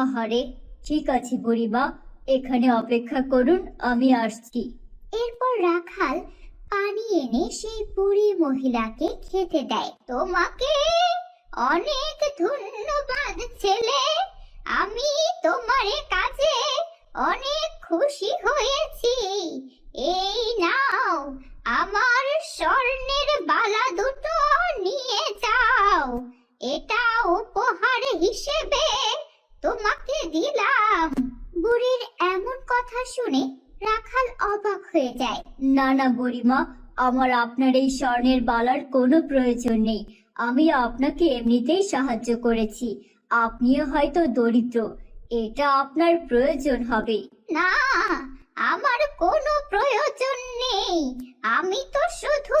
আহারে, ঠিক আছে বুড়িমা, এখানে অপেক্ষা করুন, আমি আসছি। এরপর রাখাল পানি এনে সেই বুড়ি মহিলাকে খেতে দেয়। তোমাকে অনেক ধন্যবাদ ছেলে, আমি তোমার কাজে অনেক খুশি হয়েছি। এই নাও, আমার স্বর্ণের বালা দুটো নিয়ে যাও। এটা উপহার হিসেবে তোমাকে দিলাম। বুড়ির এমন কথা শুনে রাখাল অবাক হয়ে যায়। না না, বুড়িমা, আমার আপনার এই স্বর্ণের বালার কোনো প্রয়োজন নেই। আমি আপনাকে এমনিতেই সাহায্য করেছি। আপনিও হয়তো দরিদ্র। এটা আপনার প্রয়োজন হবে। না, আমার কোনো প্রয়োজন নেই। আমি তো শুধু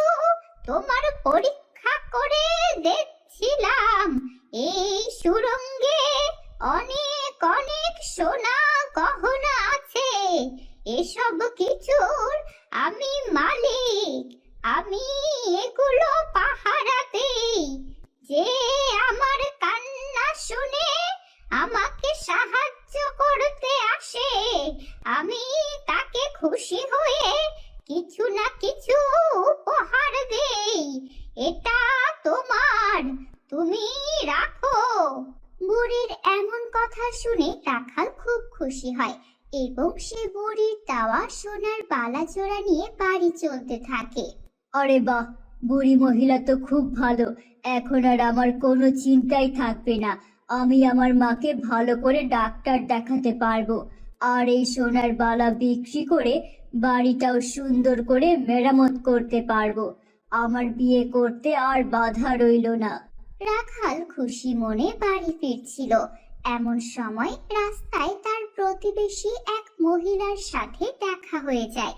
তোমার পরীক্ষা করে দেখছিলাম। এই সুরঙ্গে অনেক অনেক সোনা গহনা আছে। এসব কিছুর আমি মালিক। আমি এগুলো পাহারা দেই যে আমার কান্না শুনে আমাকে সাহায্য করতে আসে, আমি তাকে খুশি হয়ে কিছু না কিছু উপহার দেই। এটা তোমার, তুমি রাখো। বুড়ির এমন কথা শুনে রাখাল খুব খুশি হয় এবং সে বুড়ির দেওয়া সোনার বালা জোড়া নিয়ে বাড়ি চলতে থাকে। আরে বাহ, বুড়ি মহিলা তো খুব ভালো। এখন আর আমার কোনো চিন্তাই থাকবে না। আমি আমার মাকে ভালো করে ডাক্তার দেখাতে পারব। আর এই সোনার বালা বিক্রি করে বাড়িটাও সুন্দর করে মেরামত করতে পারব। আমার বিয়ে করতে আর বাধা রইল না। রাখাল খুশি মনে বাড়ি ফিরছিল। এমন সময় রাস্তায় তার প্রতিবেশী এক মহিলার সাথে দেখা হয়ে যায়।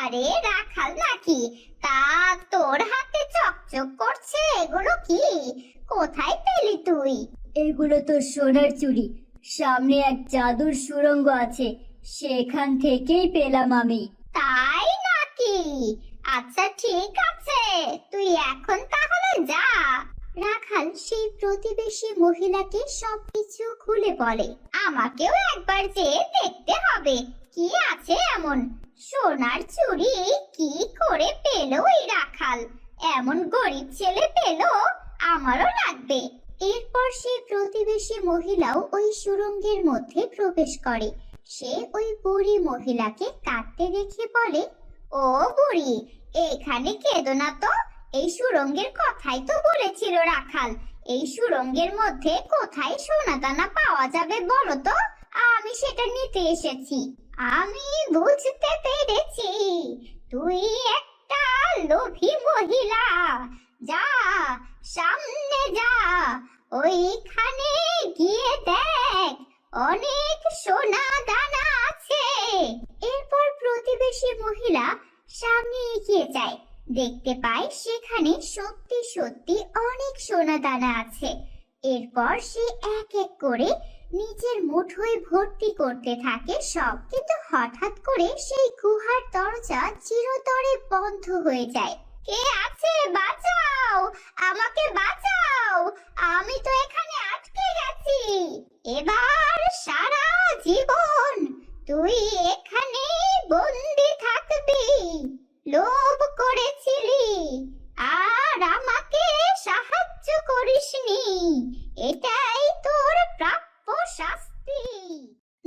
আরে রাখাল নাকি তা তোর হাতে চকচক করছে এগুলো কি? কোথায় পেলি তুই? এগুলো তো সোনার চুড়ি। সামনে এক জাদুর সুড়ঙ্গ আছে সেখান থেকেই পেলাম আমি। তাই নাকি? আচ্ছা ঠিক আছে তুই এখন তাহলে যা। রাখাল সেই প্রতিবেশী মহিলাকে সবকিছু খুলে বলে, আমাকেও একবার যেয়ে দেখতে হবে। কি আছে এমন? সোনার চুরি কি করে পেল এই রাখাল? এমন গরিব ছেলে পেল, আমারও লাগবে। এরপর সেই প্রতিবেশী মহিলাও ওই সুরঙ্গের মধ্যে প্রবেশ করে। সে ওই বুড়ি মহিলাকে কাঁদতে দেখে বলে, ও বুড়ি, এখানে কেঁদো না তো। এই সুরঙ্গের কথাই তো বলেছিল রাখাল। এই সুরঙ্গের মধ্যে কোথায় সোনা দানা পাওয়া যাবে বলো তো? আমি সেটা নিতে এসেছি। আমি বুঝতে পেরেছি। তুই একটা লোভী মহিলা। যা, সামনে যা। ওইখানে গিয়ে দেখ, অনেক সোনা দানা আছে। এরপর প্রতিবেশী মহিলা সামনে এগিয়ে যায়। দেখতে পায় সেখানে সত্যি সত্যি অনেক সোনা দানা আছে। এরপর সে এক এক করে নিজের মুঠোয় ভর্তি করতে থাকে। সব কিন্তু হঠাৎ করে সেই গুহার দরজা চিরতরে বন্ধ হয়ে যায়। কে আছে? বাঁচাও! আমাকে বাঁচাও! আমি তো এখানে আটকে গেছি। এবার সারা জীবন তুই এখানে বন্দি থাকবি। লোভ করেছিলি। আর আমাকে সাহায্য করিসনি। এটাই তোর প্রাপ্য শাস্তি।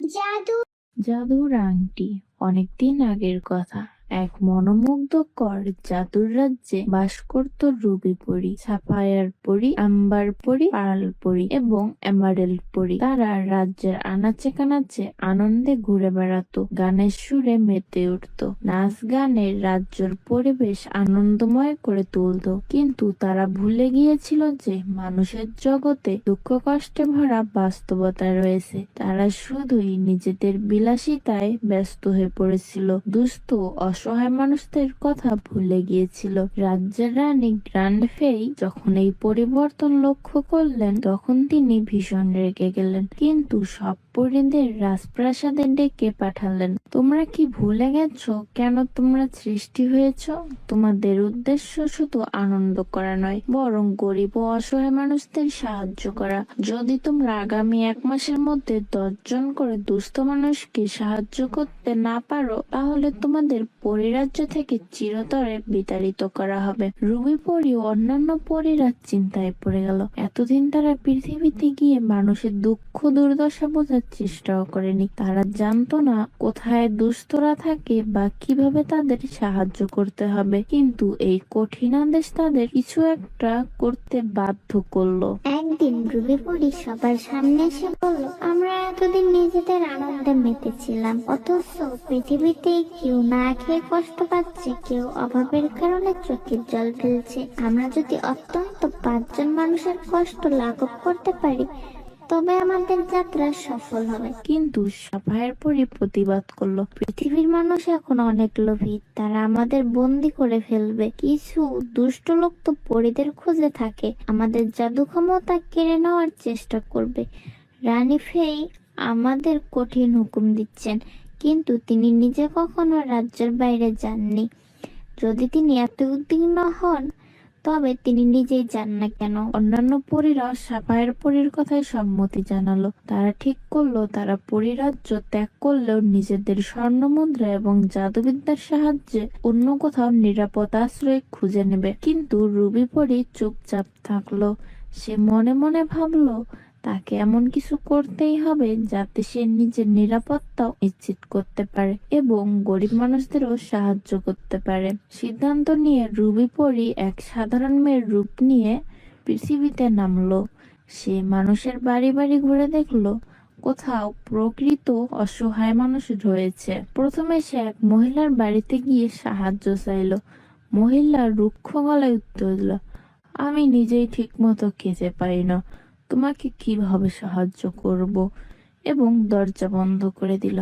জাদু জাদুর আংটি, অনেকদিন আগের কথা। এক মনোমুগ্ধকর জাদুর রাজ্যে বাস করত রুবি পরি, সাফায়ার পরি, আম্বার পরি, পারাল পরি এবং এমারেল পরি। তারা রাজ্যের আনাচে কানাচে আনন্দে ঘুরে বেড়াতো, গানের সুরে মেতে উঠত। নাচ গানের রাজ্যর পরিবেশ আনন্দময় করে তুলতো। কিন্তু তারা ভুলে গিয়েছিল যে মানুষের জগতে দুঃখ কষ্টে ভরা বাস্তবতা রয়েছে। তারা শুধুই নিজেদের বিলাসিতায় ব্যস্ত হয়ে পড়েছিল, দুস্থ অসহায় মানুষদের কথা ভুলে গিয়েছিল। রাজ্যের রানী গ্রান্ড ফেরি যখন এই পরিবর্তন লক্ষ্য করলেন, তখন তিনি ভীষণ রেগে গেলেন। কিন্তু সব পরীদের রাজপ্রাসাদে ডেকে পাঠালেন? তোমরা কি ভুলে গেছো? কেন তোমরা সৃষ্টি হয়েছ? তোমাদের উদ্দেশ্য শুধু আনন্দ করা নয়, বরং গরিব ও অসহায় মানুষদের সাহায্য করা। যদি তোমরা আগামী এক মাসের মধ্যে দশজন করে দুস্থ মানুষকে সাহায্য করতে না পারো, তাহলে তোমাদের পরিরাজ্য থেকে চিরতরে বিতাড়িত করা হবে। রুবি পরি ও অন্যান্য পরীরা চিন্তায় পড়ে গেল। এতদিন তারা পৃথিবীতে গিয়ে মানুষের দুঃখ দুর্দশা বোঝার চেষ্টাও করেনি। তারা জানতো না কোথায় দুস্থরা থাকে বা কীভাবে তাদের সাহায্য করতে হবে। কিন্তু এই কঠিন আদেশ তাদের কিছু একটা করতে বাধ্য করল। একদিন রুবি পরি সবার সামনে এসে বলল, আমরা এতদিন নিজেদের আনন্দে মেতেছিলাম। অথচ পৃথিবীতে কেউ না খেয়ে কষ্ট পাচ্ছে, কেউ অভাবের কারণে চোখের জল ফেলছে আমরা যদি অত্যন্ত পাঁচজন মানুষের কষ্ট লাঘব করতে পারি তবে আমাদের যাত্রা সফল হবে। কিন্তু সাফায়ের পরই প্রতিবাদ করল পৃথিবীর মানুষ এখন অনেক লোভী। তারা আমাদের বন্দি করে ফেলবে। কিছু দুষ্ট লোক তো পরিদের খুঁজে থাকে। আমাদের জাদু ক্ষমতা কেড়ে নেওয়ার চেষ্টা করবে। রানী ফেই আমাদের কঠিন হুকুম দিচ্ছেন কিন্তু তিনি নিজে কখনো রাজ্যের বাইরে যাননি। যদি তিনি এত উদ্বিগ্ন হন তবে তিনি নিজেই যান না কেন, অন্যান্য পরীরা সাফায়ের পরীর কথায় সম্মতি জানালো। তারা ঠিক করল, তারা পরিরাজ্য ত্যাগ করলেও নিজেদের স্বর্ণ মুদ্রা এবং জাদুবিদ্যার সাহায্যে অন্য কোথাও নিরাপদ আশ্রয় খুঁজে নেবে। কিন্তু রুবি পরী চুপচাপ থাকল। সে মনে মনে ভাবলো তাকে এমন কিছু করতেই হবে যাতে সে নিজের নিরাপত্তাও নিশ্চিত করতে পারে এবং গরিব মানুষদেরও সাহায্য করতে পারে। সিদ্ধান্ত নিয়ে রুবি পরি এক সাধারণ মেয়ের রূপ নিয়ে পৃথিবীতে নামলো। সে মানুষের বাড়ি বাড়ি ঘুরে দেখল কোথাও প্রকৃত অসহায় মানুষ রয়েছে। প্রথমে সে এক মহিলার বাড়িতে গিয়ে সাহায্য চাইলো। মহিলা রুক্ষ গলায় উত্তর দিল, আমি নিজেই ঠিক মতো খেতে পারি না। তোমাকে কীভাবে সাহায্য করব? এবং দরজা বন্ধ করে দিল।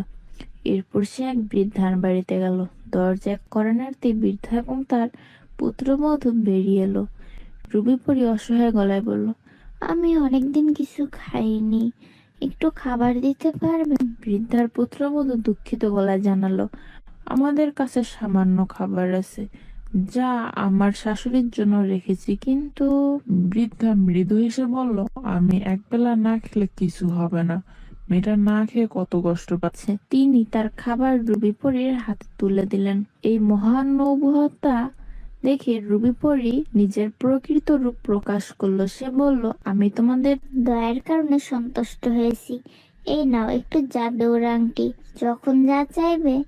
এরপর সে এক বৃদ্ধার বাড়িতে গেল। দরজা এক করানার্থে বৃদ্ধা এবং তার পুত্রবধূ বেরিয়ে এলো। রুবি পরি অসহায় গলায় বলল, আমি অনেকদিন কিছু খাইনি। একটু খাবার দিতে পারবেন বৃদ্ধার পুত্রবধূ দুঃখিত গলায় জানালো, আমাদের কাছে সামান্য খাবার আছে। যা আমার শাশুড়ির জন্য রেখেছি, কিন্তু বৃদ্ধা মৃদু হেসে বলল, আমি একবেলা না খেলে কিছু হবে না। মেয়েটা না খেয়ে কত কষ্ট পাচ্ছে। তিনি তার খাবার রুবি পরীর হাতে তুলে দিলেন। এই মহান নৌবহতা দেখে রুবি পরী নিজের প্রকৃত রূপ প্রকাশ করল। সে বলল, আমি তোমাদের দয়ার কারণে সন্তুষ্ট হয়েছি। এই নাও একটু জাদুর আংটি। যখন যা চাইবে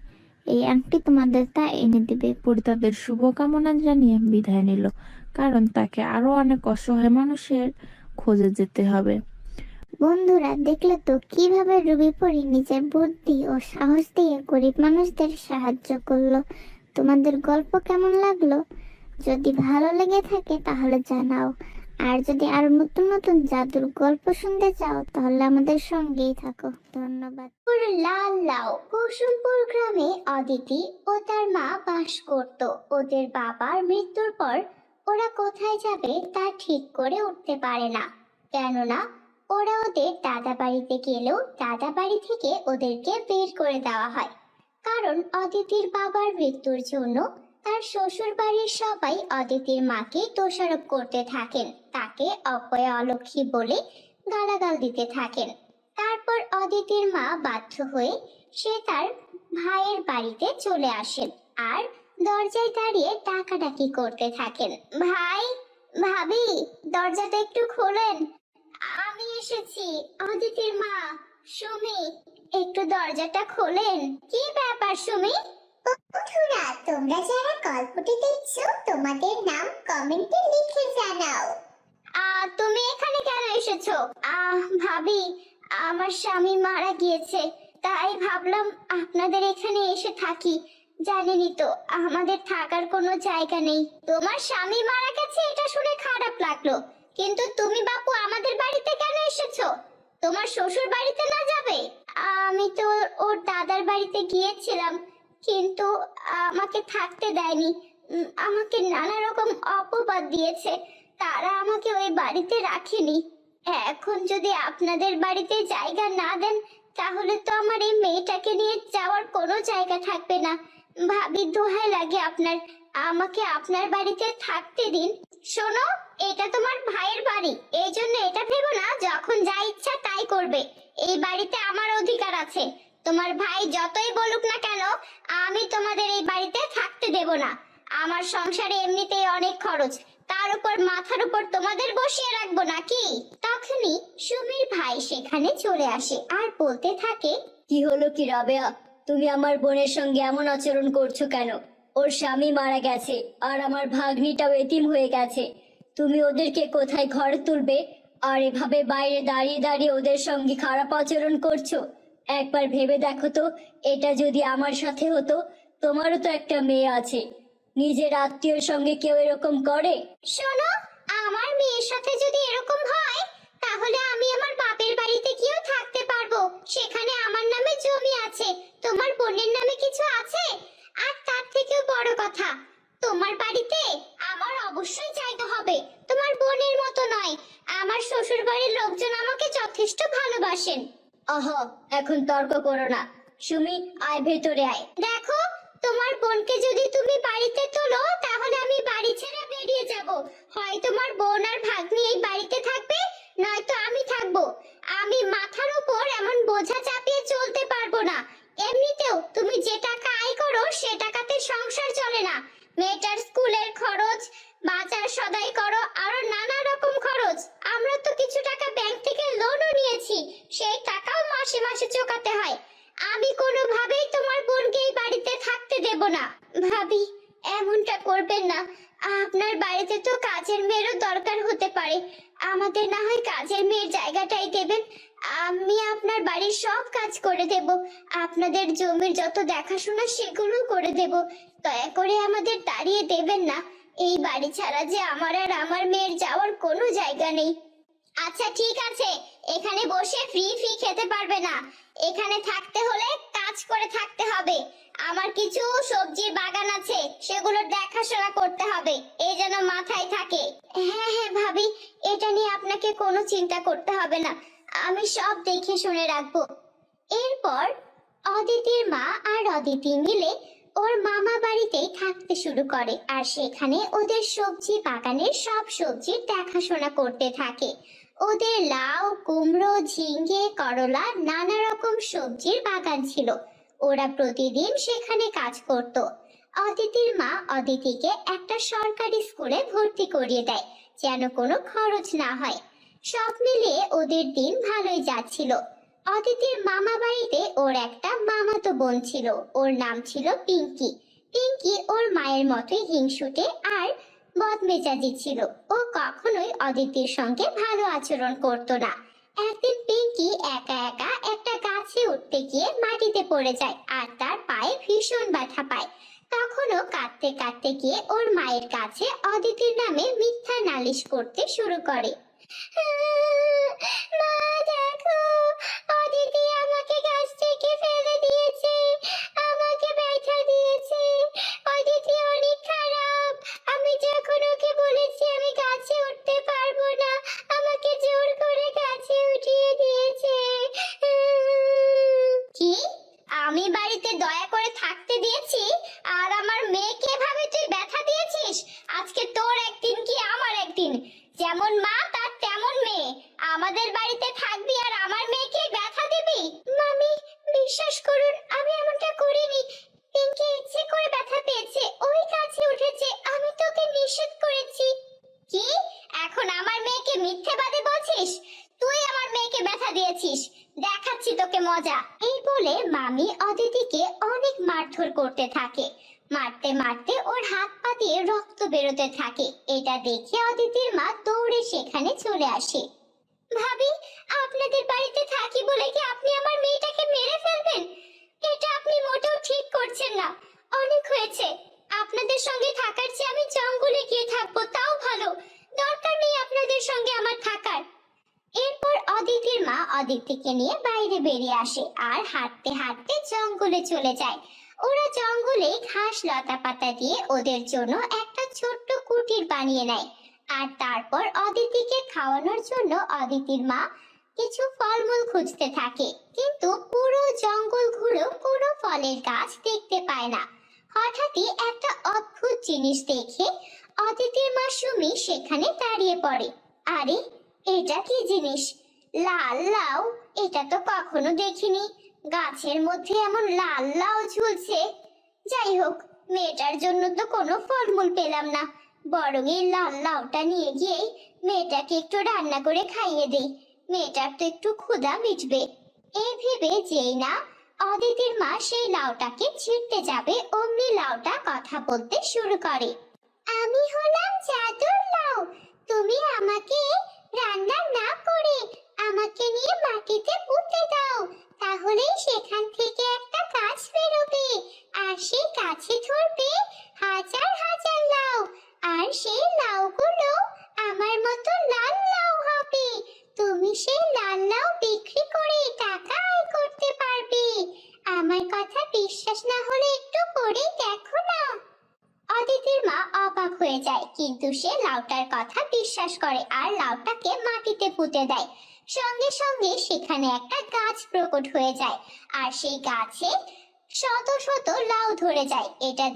এই আংটি তোমাদের তা এনে দিবে। পরি তাদের শুভকামনা জানিয়ে বিদায় নিল, কারণ তাকে আরও অনেক অসহায় মানুষের খোঁজে যেতে হবে। বন্ধুরা, দেখলে তো কীভাবে রুবি পরি নিজের বুদ্ধি ও সাহস দিয়ে গরিব মানুষদের সাহায্য করল। তোমাদের গল্প কেমন লাগল? যদি ভালো লেগে থাকে তাহলে জানাও। আর যদি আরও নতুন নতুন জাদুর গল্প শুনতে চাও, তাহলে আমাদের সঙ্গেই থাকো। ধন্যবাদ। লাল লাউ কুসুমপুর গ্রামে অদিতি ও তার মা বাস করত। ওদের বাবার মৃত্যুর পর ওরা কোথায় যাবে তা ঠিক করে উঠতে পারে না। কেননা ওরা ওদের দাদা বাড়িতে গেলেও দাদা বাড়ি থেকে ওদেরকে বের করে দেওয়া হয়। কারণ অদিতির বাবার মৃত্যুর জন্য তার শ্বশুর বাড়ির সবাই অদিতির মাকে দোষারোপ করতে থাকেন। তাকে অপয়া অলক্ষী বলে গালাগাল দিতে থাকেন। তারপর অদিতির মা বাধ্য হয়ে সে তার ভাইয়ের বাড়িতে চলে আসেন আর দরজায় দাঁড়িয়ে ডাকাডাকি করতে থাকেন। ভাই, ভাবি, দরজাটা একটু খোলেন। আমি এসেছি। অদিতির মা, সুমি, একটু দরজাটা খোলেন। কি ব্যাপার, সুমি? বন্ধুরা, তোমরা যারা গল্পটি দেখছ, তোমাদের নাম কমেন্টে লিখে জানাও। তুমি এখানে কেন এসেছ? আহ ভাবি, আমার স্বামী মারা গিয়েছে, তাই ভাবলাম আপনাদের এখানে এসে থাকি। জানেনই তো, আমাদের থাকার কোনো জায়গা নেই। তোমার স্বামী মারা গেছে, এটা শুনে খারাপ লাগল। কিন্তু তুমি বাপু, আমাদের বাড়িতে কেন এসেছ? তোমার শ্বশুর বাড়িতে না যাবে? আমি তো ওর দাদার বাড়িতে গিয়েছিলাম। কিন্তু আমাকে থাকতে দেয়নি। আমাকে নানা রকম অপবাদ দিয়েছে। তারা আমাকে ওই বাড়িতে রাখেনি। এখন যদি আপনাদের বাড়িতে জায়গা না দেন, তাহলে তো আমার এই মেয়েটাকে নিয়ে যাওয়ার কোনো জায়গা থাকবে না। ভাবি, দোহাই লাগে আপনার। আমাকে আপনার বাড়িতে থাকতে দিন। শোনো, এটা তোমার ভাইয়ের বাড়ি। এই জন্য এটা ভেবো না, যখন যা ইচ্ছা তাই করবে। এই বাড়িতে আমার অধিকার আছে। তোমার ভাই যতই বলুক না কেন, আমি তোমাদের এই বাড়িতে থাকতে দেব না। আমার সংসারে এমনিতেই অনেক খরচ। তার উপর, মাথার উপর তোমাদের বসিয়ে রাখব নাকি? তখনই সুমির ভাই সেখানে চলে আসে আর বলতে থাকে, কি হলো কি রাবেয়া? তুমি আমার বোনের সঙ্গে এমন আচরণ করছ কেন? ওর স্বামী মারা গেছে আর আমার ভাগ্নিটাও এতিম হয়ে গেছে। তুমি ওদেরকে কোথায় ঘরে তুলবে? আর এভাবে বাইরে দাঁড়িয়ে দাঁড়িয়ে ওদের সঙ্গে খারাপ আচরণ করছ? একবার ভেবে দেখো তো, এটা যদি আমার সাথে হতো, তোমারও তো একটা মেয়ে আছে। নিজের আত্মীয়র সঙ্গে কেউ এরকম করে? শোনো, আমার মেয়ের সাথে যদি এরকম হয়, তাহলে আমি আমার বাপের বাড়িতে গিয়েও থাকতে পারব। সেখানে আমার নামে জমি আছে। তোমার বোনের নামে কিছু আছে? আর তার থেকেও বড় কথা, তোমার বাড়িতে আমার অবশ্যই জায়গা হবে। তোমার বোনের মতো নয়, আমার শ্বশুর বাড়ির লোকজন আমাকে যথেষ্ট ভালোবাসেন। আহ, এখন তর্ক করো না। সুমি, আয় ভেতরে আয়। দেখো, তোমার বোনকে যদি তুমি বাড়িতে তোলো, তাহলে আমি বাড়ি ছেড়ে বেরিয়ে যাব। হয় তোমার বোন আর ভাগ্নি এই বাড়িতে থাকবে, নয়তো আমি থাকব। আমি মাথার উপর এমন বোঝা চাপিয়ে চলতে পারব না। এমনিতেও তুমি যে টাকা আয় করো, সে টাকাতে সংসার চলে না। মেয়েটার স্কুলের খরচ বাজার সদাই করো, আরও নানা রকম খরচ। আমরা তো কিছু টাকা ব্যাংক থেকে লোনও নিয়েছি, সেই টাকাও মাসে মাসে চোকাতে হয়। আমি কোনোভাবেই তোমার বোনকে এই বাড়িতে থাকতে দেব না। ভাবি, এমনটা করবেন না। আপনার বাড়িতে তো কাজের মেয়েরও দরকার হতে পারে। আমাদের না হয় কাজের মেয়ের জায়গাটাই দেবেন। আমি আপনার বাড়ির সব কাজ করে দেব। আপনাদের জমির যত দেখাশোনা সেগুলো করে দেব। দয়া করে আমাদের দাঁড়িয়ে দেবেন না। এই বাড়ি ছাড়া যে আমার আর আমার মেয়ের যাওয়ার কোনো জায়গা নেই। আচ্ছা ঠিক আছে। এখানে বসে ফ্রি ফ্রি খেতে পারবে না। এখানে থাকতে হলে কাজ করে থাকতে হবে। আমার কিছু সবজির বাগান আছে সেগুলোর দেখাশোনা করতে হবে। এই যেন মাথায় থাকে। হ্যাঁ হ্যাঁ ভাবি, এটা নিয়ে আপনাকে কোনো চিন্তা করতে হবে না। আমি সব দেখে শুনে রাখব। এরপর অদিতির মা আর অদিতি মিলে ওর মামা বাড়িতেই থাকতে শুরু করে আর সেখানে ওদের সবজি বাগানের সব সবজির দেখাশোনা করতে থাকে। ওদের লাউ, কুমড়ো ঝিঙ্গে করলা, নানা রকম সবজির বাগান ছিল। ওরা প্রতিদিন সেখানে কাজ করত। অদিতির মা অদিতিকে একটা সরকারি স্কুলে ভর্তি করিয়ে দেয়, যেন কোনো খরচ না হয়। সব মিলিয়ে ওদের দিন ভালোই যাচ্ছিল। অদিতির মামা বাড়িতে ওর একটা মামাতো বোন ছিল। ওর নাম ছিল পিঙ্কি। পিঙ্কি ওর মায়ের মতোই হিংসুটে আর বদমেজাজি ছিল। ও কখনোই অদিতির সঙ্গে ভালো আচরণ করতো না। একদিন পিঙ্কি একা একা একটা গাছে উঠতে গিয়ে মাটিতে পড়ে যায় আর তার পায়ে ভীষণ ব্যথা পায়। তখনও কাঁদতে কাঁদতে গিয়ে ওর মায়ের কাছে অদিতির নামে মিথ্যা নালিশ করতে শুরু করে। মা, দেখো অদিতি আমাকে গাছ থেকে ফেলে দিয়েছে, আমাকে ব্যথা দিয়েছে। অনেক খারাপ। আমি যখন ওকে বলেছি আমি গাছে উঠতে পারব না, আমাকে জোর করে গাছে উঠিয়ে দিয়েছে। কি? আমি বাড়িতে দয়া করে থাকতে দিয়েছি আর আমার মেয়েকে ভাবে তুই ব্যথা দিয়েছিস আজকে তোর একদিন কি আমার একদিন যেমন মা তার তেমন মেয়ে আমাদের বাড়িতে থাকবি আর আমার মেয়েকে ব্যথা দিবি মামি বিশ্বাস করুন আমি এমনটা করিনি পিঙ্কি ইচ্ছে করে ব্যথা পেয়েছে ওই কাছে উঠেছে আমি তোকে নিষেধ করেছি কি এখন আমার মেয়েকে মিথ্যেবাদী বলছিস তুই আমার মেয়েকে ব্যথা দিয়েছিস দেখাচ্ছি তোকে মজা এই বলে মামি অদিতিকে অনেক মারধর করতে থাকে। মারতে মারতে ওর হাত পা দিয়ে রক্ত বেরোতে থাকে। এটা দেখে অদিতির মা দৌড়ে সেখানে চলে আসে। ভাবি, আপনাদের বাড়িতে থাকি বলে কি আপনি আমার মেয়েটাকে মেরে ফেলবেন? এটা আপনি মোটেও ঠিক করছেন না। অনেক হয়েছে। আপনাদের সঙ্গে থাকার চেয়ে আমি জঙ্গলে গিয়ে থাকব, তাও ভালো। দরকার নেই আপনাদের সঙ্গে আমার থাকার। এরপর অদিতির মা অদিতিকে নিয়ে বাইরে বেরিয়ে আসে আর হাঁটতে হাঁটতে জঙ্গলে চলে যায়। ওরা জঙ্গলে ঘাস লতা পাতা দিয়ে ওদের জন্য একটা ছোট্ট কুটির বানিয়ে নেয়। আর তারপর অদিতিকে খাওয়ানোর জন্য অদিতির মা কিছু ফলমূল খুঁজতে থাকে। কিন্তু পুরো জঙ্গল ঘুরেও কোনো ফলের গাছ দেখতে পায় না। হঠাৎই একটা অদ্ভুত জিনিস দেখে অদিতির মা সুমি সেখানে দাঁড়িয়ে পড়ে। আরে, এটা কি জিনিস? লাল লাউ, এটা তো কখনো দেখিনি। গাছের মধ্যে এমন লাল লাউ ঝুলছে। যাই হোক, মেয়েটার জন্য তো কোনো ফলমূল পেলাম না। বরং এই লাল লাউটা নিয়ে গিয়েই মেয়েটাকে একটু রান্না করে খাইয়ে দেই। মেয়েটার তো একটু ক্ষুধা মিটবে। এই ভেবে যেই না, অদিতির মা সেই লাউটাকে ছিঁড়তে যাবে, অমনি লাউটা কথা বলতে শুরু করে। আমি হলাম জাদুর লাউ। তুমি আমাকে রান্না না করে আমাকে নিয়ে মাটিতে পুঁতে দাও। তাহলেই সেখান থেকে একটা গাছ বেরোবে। আর সেই গাছে ধরবে হাজার হাজার লাউ। আর সেই লাউগুলো আমার মতো লাল লাউ হবে। তুমি সেই লাল লাউ বিক্রি করে টাকা আয় করতে পারবে। আমার কথা বিশ্বাস না হলে একটু করে দেখো না। অদিতির মা অবাক হয়ে যায়, কিন্তু সে লাউটার কথা বিশ্বাস করে আর লাউটাকে মাটিতে পুঁতে দেয়। সঙ্গে সঙ্গে সেখানে একটা গাছ প্রকট হয়ে যায়। আর সেই গাছে শত শত লাউ ধরে যায়। এটা